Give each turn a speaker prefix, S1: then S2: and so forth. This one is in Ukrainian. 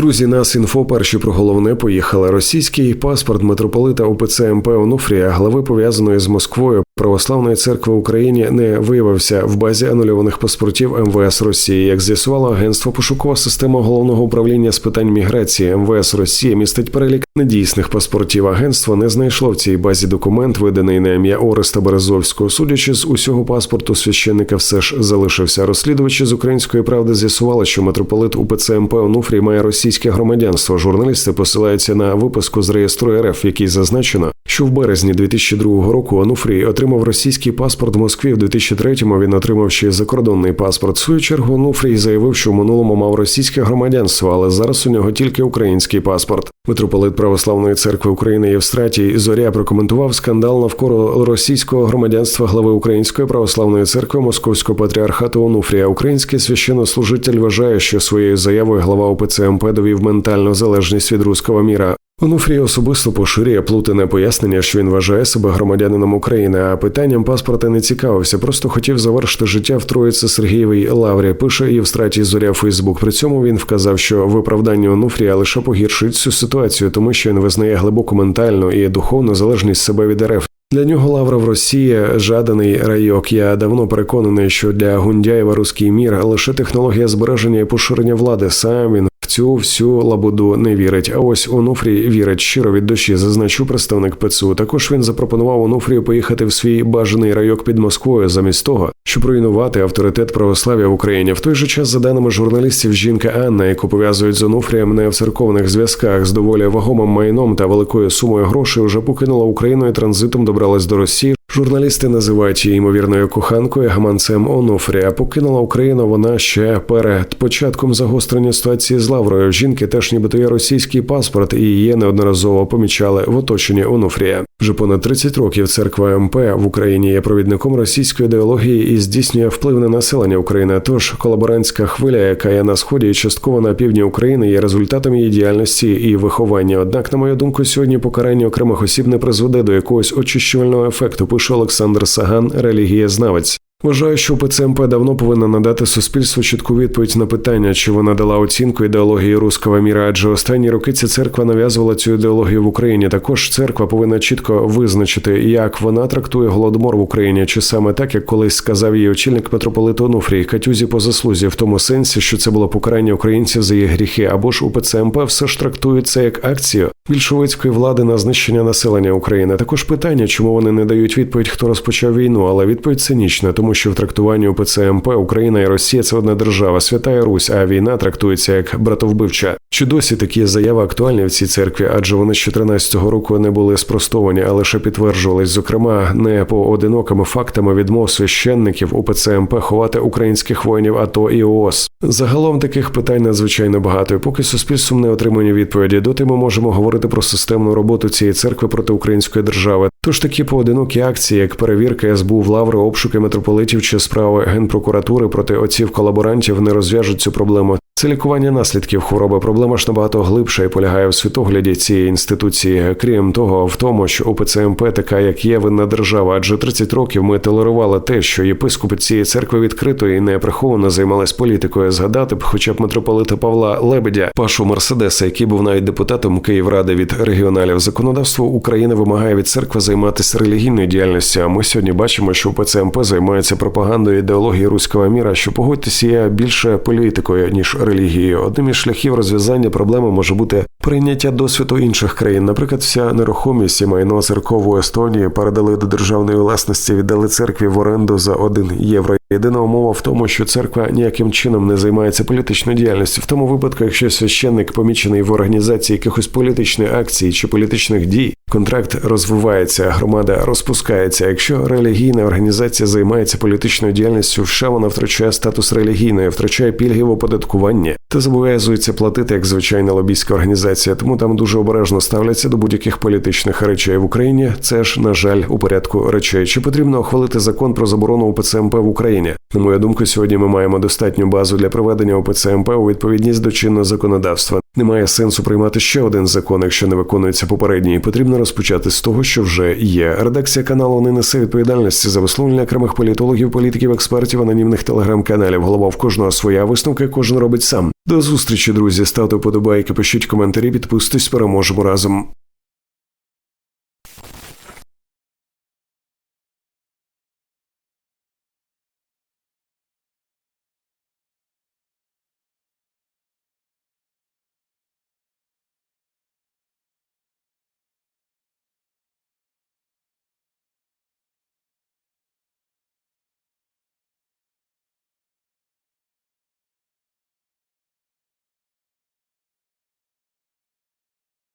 S1: Друзі, нас інфо перші про головне поїхали. Російський паспорт митрополита УПЦ МП Онуфрія, глави пов'язаної з Москвою православної церкви України, не виявився в базі анульованих паспортів МВС Росії. Як з'ясувало агентство пошукова система головного управління з питань міграції МВС Росії містить перелік недійсних паспортів. Агентство не знайшло в цій базі документ, виданий на ім'я Ореста Березовського. Судячи з усього паспорту священника, все ж залишився. Розслідувачі з української правди з'ясували, що митрополит УПЦ МП Онуфрій має російське громадянство. Журналісти посилаються на випуску з реєстру РФ, в якій зазначено, що в березні 2002 року Онуфрій отримав російський паспорт в Москві. В 2003-му він отримав ще закордонний паспорт. В свою чергу Онуфрій заявив, що в минулому мав російське громадянство, але зараз у нього тільки український паспорт. Митрополит Православної церкви України Євстратій Зоря прокоментував скандал навколо російського громадянства глави Української православної церкви Московського патріархату Онуфрія. Український священнослужитель вважає, що своєю заявою глава ОПЦ МП довів ментальну залежність від руського міра. Онуфрій особисто поширює плутане пояснення, що він вважає себе громадянином України, а питанням паспорта не цікавився. Просто хотів завершити життя в Троїці Сергієвій Лаврі. Пише і в страті зоря Фейсбук. При цьому він вказав, що виправдання Онуфрія лише погіршить цю ситуацію, тому що він визнає глибоку ментальну і духовну залежність себе від РФ. Для нього Лавра в Росії жаданий райок. Я давно переконаний, що для Гундяєва руський мір лише технологія збереження і поширення влади. Сам він цю всю лабуду не вірить. А ось Онуфрій вірить щиро від душі. Зазначу представник ПЦУ. Також він запропонував Онуфрію поїхати в свій бажаний райок під Москвою, замість того, щоб руйнувати авторитет православ'я в Україні. В той же час, за даними журналістів, жінка Анна, яку пов'язують з Онуфрієм не в церковних зв'язках з доволі вагомим майном та великою сумою грошей, вже покинула Україну і транзитом добралась до Росії. Журналісти називають її ймовірною коханкою гаманцем Онуфрія. Покинула Україну вона ще перед початком загострення ситуації з Лаврою. Жінки теж нібито є російський паспорт, і її неодноразово помічали в оточенні Онуфрія. Вже понад 30 років церква МП в Україні є провідником російської ідеології і здійснює вплив на населення України. Тож колаборантська хвиля, яка є на сході і частково на півдні України, є результатом її діяльності і виховання. Однак, на мою думку, сьогодні покарання окремих осіб не призведе до якогось очищувального ефекту. Пише Олександр Саган, релігієзнавець. Вважаю, що ПЦМП давно повинна надати суспільству чітку відповідь на питання, чи вона дала оцінку ідеології руского міра, адже останні роки ця церква нав'язувала цю ідеологію в Україні. Також церква повинна чітко визначити, як вона трактує голодомор в Україні, чи саме так, як колись сказав її очільник митрополит Онуфрій, Катюзі по заслузі, в тому сенсі, що це було покарання українців за їх гріхи, або ж у ПЦМП все ж трактується як акцію більшовицької влади на знищення населення України. Також питання, чому вони не дають відповідь, хто розпочав війну, але відповідь цинічна, тому що в трактуванні УПЦ МП Україна і Росія це одна держава, свята і Русь, а війна трактується як братовбивча. Чи досі такі заяви актуальні в цій церкві? Адже вони з 14-го року не були спростовані, а лише підтверджувались, зокрема, не поодинокими фактами відмов священників УПЦ МП ховати українських воїнів АТО і ООС. Загалом таких питань надзвичайно багато. І Поки суспільством не отримані відповіді, доти ми можемо говорити про системну роботу цієї церкви проти української держави. Тож такі поодинокі акції, як перевірка СБУ в лаври, обшуки митрополитів чи справи генпрокуратури проти отців колаборантів, не розв'яжуть цю проблему. Це лікування наслідків хвороби. Проблема ж набагато глибша і полягає в світогляді цієї інституції. Крім того, в тому, що ОПЦМП така, як є винна держава, адже 30 років ми толерували те, що єпископи цієї церкви відкрито і не приховано займались політикою. Згадати б, хоча б митрополита Павла Лебедя, Пашу Мерседеса, який був навіть депутатом Київради від регіоналів. Законодавство України вимагає від церкви займатися релігійною діяльністю. А ми сьогодні бачимо, що ОПЦМП займається пропагандою ідеології руського міра, що погодьтеся є більше політикою ніж релігією. Одним із шляхів розв'язання проблеми може бути прийняття досвіду інших країн. Наприклад, вся нерухомість і майно церкову Естонії передали до державної власності, віддали церкві в оренду за 1 євро. Єдина умова в тому, що церква ніяким чином не займається політичною діяльністю. В тому випадку, якщо священник помічений в організації якихось політичної акції чи політичних дій, контракт розвивається, громада розпускається. Якщо релігійна організація займається політичною діяльністю, в США вона втрачає статус релігійної, втрачає пільги в оподаткуванні та зобов'язується платити як звичайна лобійська організація, тому там дуже обережно ставляться до будь-яких політичних речей в Україні. Це ж на жаль у порядку речей. Чи потрібно ухвалити закон про заборону УПЦМП в Україні? На мою думку, сьогодні ми маємо достатню базу для проведення УПЦ МП у відповідність до чинного законодавства. Немає сенсу приймати ще один закон, якщо не виконується попередній. Потрібно розпочати з того, що вже є. Редакція каналу не несе відповідальності за висловлення окремих політологів, політиків, експертів, анонімних телеграм-каналів. Голова в кожного своя висновка, кожен робить сам. До зустрічі, друзі. Ставте вподобайки, пишіть коментарі, підписуйтесь, переможемо разом.